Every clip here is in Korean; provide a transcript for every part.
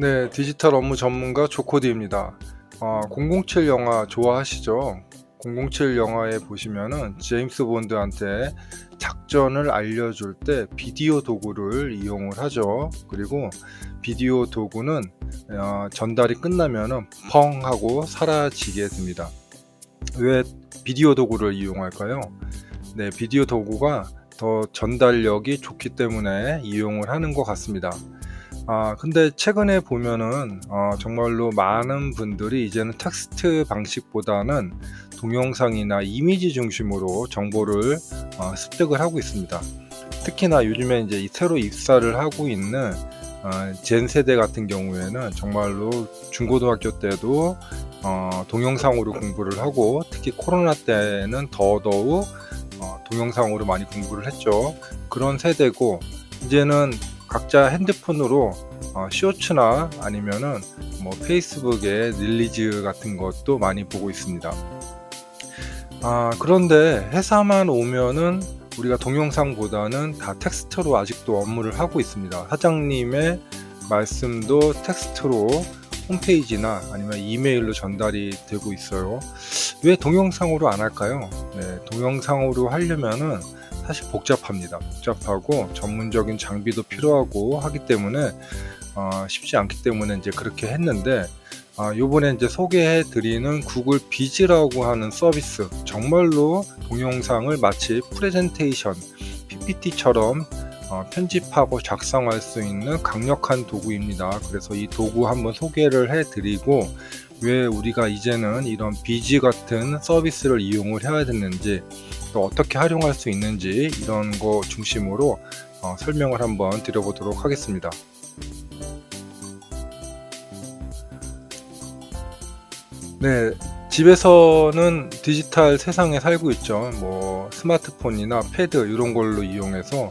네, 디지털 업무 전문가 조코디입니다. 아, 007 영화 좋아하시죠? 007 영화에 보시면은 제임스 본드한테 작전을 알려줄 때 비디오 도구를 이용을 하죠. 그리고 비디오 도구는 어, 전달이 끝나면은 펑 하고 사라지게 됩니다. 왜 비디오 도구를 이용할까요? 네, 비디오 도구가 더 전달력이 좋기 때문에 이용을 하는 것 같습니다. 아, 근데 최근에 보면은 어, 정말로 많은 분들이 이제는 텍스트 방식보다는 동영상이나 이미지 중심으로 정보를 어, 습득을 하고 있습니다. 특히나 요즘에 이제 새로 입사를 하고 있는 어, 젠 세대 같은 경우에는 정말로 중고등학교 때도 어, 동영상으로 공부를 하고 특히 코로나 때는 더더욱 어, 동영상으로 많이 공부를 했죠. 그런 세대고 이제는 각자 핸드폰으로 어, 쇼츠나 아니면은 뭐 페이스북에 릴리즈 같은 것도 많이 보고 있습니다. 아, 그런데 회사만 오면은 우리가 동영상보다는 다 텍스트로 아직도 업무를 하고 있습니다. 사장님의 말씀도 텍스트로 홈페이지나 아니면 이메일로 전달이 되고 있어요. 왜 동영상으로 안 할까요? 네, 동영상으로 하려면은 사실 복잡합니다. 복잡하고 전문적인 장비도 필요하고 하기 때문에 어, 쉽지 않기 때문에 이제 그렇게 했는데 아, 요번에 이제 소개해 드리는 구글 비즈라고 하는 서비스 정말로 동영상을 마치 프레젠테이션 PPT처럼 어, 편집하고 작성할 수 있는 강력한 도구입니다. 그래서 이 도구 한번 소개를 해 드리고 왜 우리가 이제는 이런 비즈 같은 서비스를 이용을 해야 되는지 또 어떻게 활용할 수 있는지 이런 거 중심으로 어, 설명을 한번 드려보도록 하겠습니다. 네, 집에서는 디지털 세상에 살고 있죠. 뭐 스마트폰이나 패드 이런 걸로 이용해서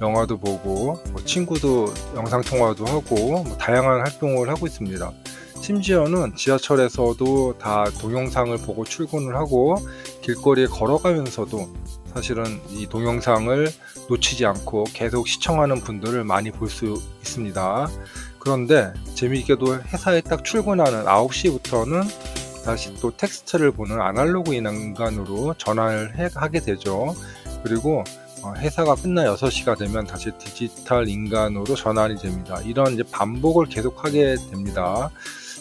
영화도 보고 뭐 친구도 영상 통화도 하고 뭐 다양한 활동을 하고 있습니다. 심지어는 지하철에서도 다 동영상을 보고 출근을 하고 길거리에 걸어가면서도 사실은 이 동영상을 놓치지 않고 계속 시청하는 분들을 많이 볼 수 있습니다. 그런데 재미있게도 회사에 딱 출근하는 9시부터는 다시 또 텍스트를 보는 아날로그 인간으로 전환을 해, 하게 되죠. 그리고 어, 회사가 끝나 6시가 되면 다시 디지털 인간으로 전환이 됩니다. 이런 이제 반복을 계속하게 됩니다.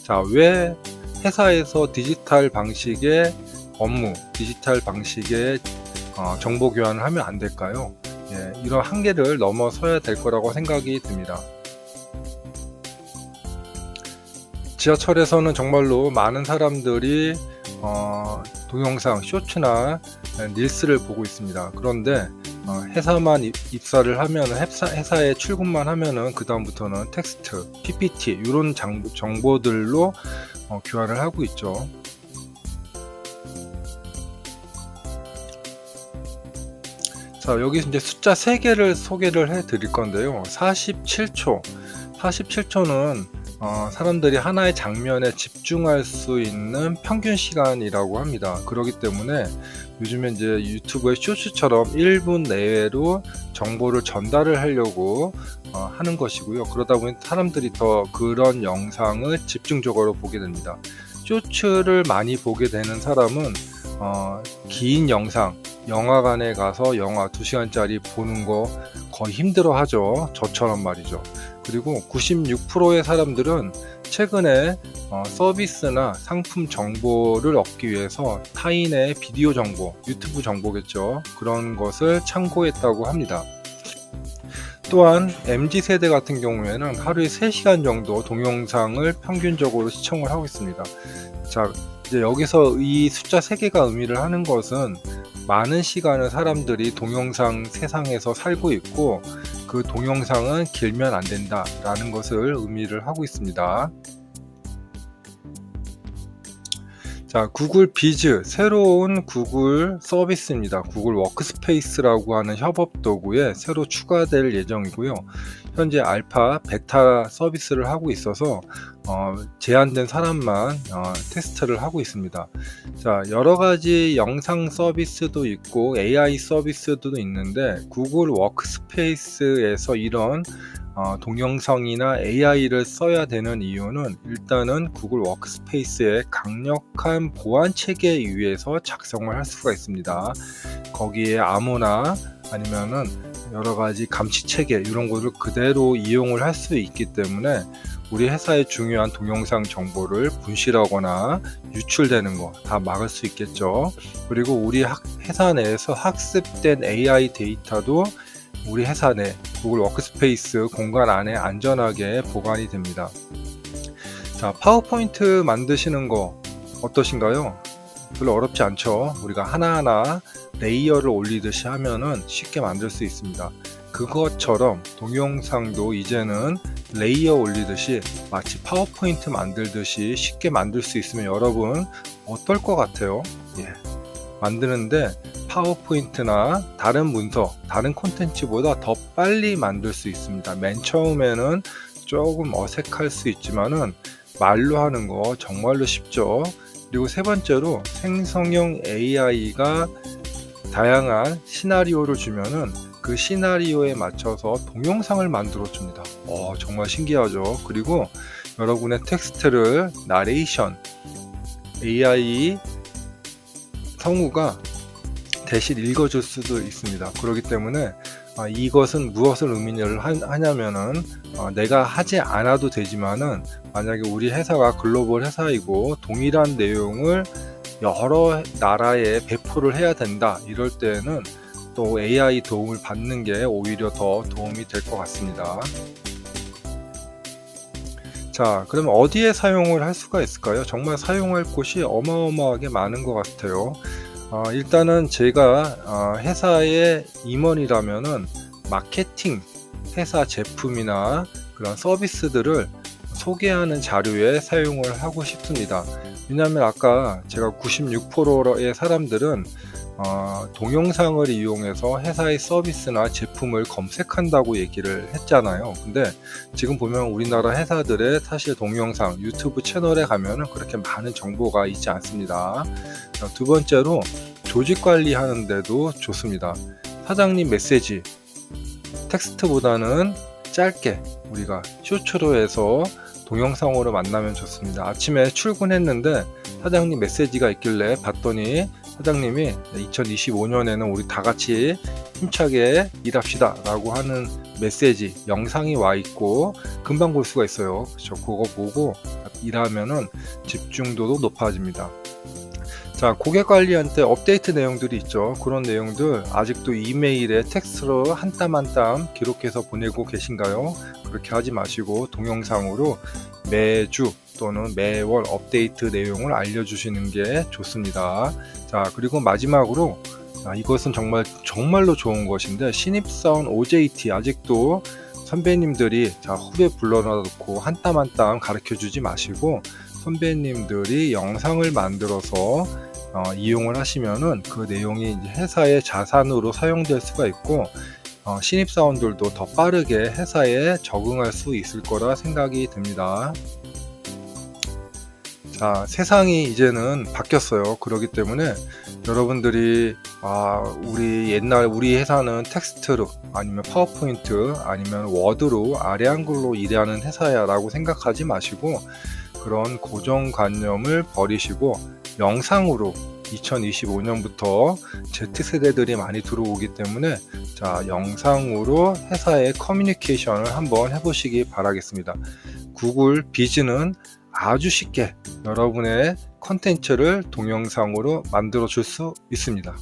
자, 왜 회사에서 디지털 방식의 업무, 디지털 방식의 어, 정보 교환을 하면 안 될까요? 예, 이런 한계를 넘어서야 될 거라고 생각이 듭니다. 지하철에서는 정말로 많은 사람들이 어, 동영상, 쇼츠나 릴스를 보고 있습니다. 그런데 어, 회사만 입사를 하면 회사, 회사에 출근만 하면은 그 다음부터는 텍스트, PPT 이런 정보들로 어, 교환을 하고 있죠. 자 여기 이제 숫자 3개를 소개를 해 드릴 건데요. 47초, 47초는 어, 사람들이 하나의 장면에 집중할 수 있는 평균 시간이라고 합니다. 그렇기 때문에 요즘에 이제 유튜브의 쇼츠처럼 1분 내외로 정보를 전달을 하려고 어, 하는 것이고요. 그러다 보니 사람들이 더 그런 영상을 집중적으로 보게 됩니다. 쇼츠를 많이 보게 되는 사람은 어, 긴 영상, 영화관에 가서 영화 2시간짜리 보는 거 거의 힘들어 하죠. 저처럼 말이죠. 그리고 96%의 사람들은 최근에 어, 서비스나 상품 정보를 얻기 위해서 타인의 비디오 정보, 유튜브 정보겠죠. 그런 것을 참고했다고 합니다. 또한 MZ 세대 같은 경우에는 하루에 3시간 정도 동영상을 평균적으로 시청을 하고 있습니다. 자, 이제 여기서 이 숫자 3개가 의미를 하는 것은 많은 시간을 사람들이 동영상 세상에서 살고 있고 그 동영상은 길면 안 된다 라는 것을 의미를 하고 있습니다. 자, 구글 비즈 새로운 구글 서비스입니다. 구글 워크스페이스라고 하는 협업 도구에 새로 추가될 예정이고요. 현재 알파, 베타 서비스를 하고 있어서 어, 제한된 사람만 어, 테스트를 하고 있습니다. 자, 여러 가지 영상 서비스도 있고 AI 서비스도 있는데 구글 워크스페이스에서 이런 어, 동영상이나 AI를 써야 되는 이유는 일단은 구글 워크스페이스의 강력한 보안 체계에 의해서 작성을 할 수가 있습니다. 거기에 아무나 아니면은 여러 가지 감시 체계 이런 것을 그대로 이용을 할 수 있기 때문에 우리 회사의 중요한 동영상 정보를 분실하거나 유출되는 거 다 막을 수 있겠죠. 그리고 우리 학, 회사 내에서 학습된 AI 데이터도 우리 회사 내 구글 워크스페이스 공간 안에 안전하게 보관이 됩니다. 자, 파워포인트 만드시는 거 어떠신가요? 별로 어렵지 않죠. 우리가 하나하나 레이어를 올리듯이 하면은 쉽게 만들 수 있습니다. 그것처럼 동영상도 이제는 레이어 올리듯이 마치 파워포인트 만들듯이 쉽게 만들 수 있으면 여러분 어떨 것 같아요? 예. 만드는데 파워포인트나 다른 문서, 다른 콘텐츠보다 더 빨리 만들 수 있습니다. 맨 처음에는 조금 어색할 수 있지만은 말로 하는 거 정말로 쉽죠. 그리고 세 번째로 생성형 AI가 다양한 시나리오를 주면은 그 시나리오에 맞춰서 동영상을 만들어 줍니다. 어, 정말 신기하죠. 그리고 여러분의 텍스트를 나레이션 AI 성우가 대신 읽어줄 수도 있습니다. 그렇기 때문에 아, 이것은 무엇을 의미를 하냐면은 어, 내가 하지 않아도 되지만은 만약에 우리 회사가 글로벌 회사이고 동일한 내용을 여러 나라에 배포를 해야 된다 이럴 때는 또 AI 도움을 받는 게 오히려 더 도움이 될 것 같습니다. 자, 그러면 어디에 사용을 할 수가 있을까요? 정말 사용할 곳이 어마어마하게 많은 것 같아요. 어, 일단은 제가 어, 회사의 임원이라면은 마케팅, 회사 제품이나 그런 서비스들을 소개하는 자료에 사용을 하고 싶습니다. 왜냐하면 아까 제가 96%의 사람들은 어, 동영상을 이용해서 회사의 서비스나 제품을 검색한다고 얘기를 했잖아요. 근데 지금 보면 우리나라 회사들의 사실 동영상 유튜브 채널에 가면은 그렇게 많은 정보가 있지 않습니다. 두 번째로 조직 관리하는데도 좋습니다. 사장님 메시지 텍스트보다는 짧게 우리가 쇼츠로 해서 동영상으로 만나면 좋습니다. 아침에 출근했는데 사장님 메시지가 있길래 봤더니 사장님이 2025년에는 우리 다 같이 힘차게 일합시다 라고 하는 메시지 영상이 와 있고 금방 볼 수가 있어요. 그렇죠 그거 보고 일하면은 집중도도 높아집니다 자 고객 관리한테 업데이트 내용들이 있죠 그런 내용들 아직도 이메일에 텍스트로 한 땀 한 땀 기록해서 보내고 계신가요 그렇게 하지 마시고 동영상으로 매주 또는 매월 업데이트 내용을 알려주시는 게 좋습니다. 자, 그리고 마지막으로 아, 이것은 정말 정말로 좋은 것인데 신입사원 OJT 아직도 선배님들이 자 후배 불러놓고 한 땀 한 땀 가르쳐 주지 마시고 선배님들이 영상을 만들어서 어, 이용을 하시면은 그 내용이 회사의 자산으로 사용될 수가 있고 어, 신입사원들도 더 빠르게 회사에 적응할 수 있을 거라 생각이 듭니다. 자, 세상이 이제는 바뀌었어요. 그렇기 때문에 여러분들이 아, 우리 옛날 우리 회사는 텍스트로 아니면 파워포인트 아니면 워드로 아래 한글로 일하는 회사야라고 생각하지 마시고 그런 고정관념을 버리시고 영상으로 2025년부터 Z세대들이 많이 들어오기 때문에 자, 영상으로 회사의 커뮤니케이션을 한번 해보시기 바라겠습니다. 구글 비즈는 아주 쉽게 여러분의 컨텐츠를 동영상으로 만들어 줄 수 있습니다.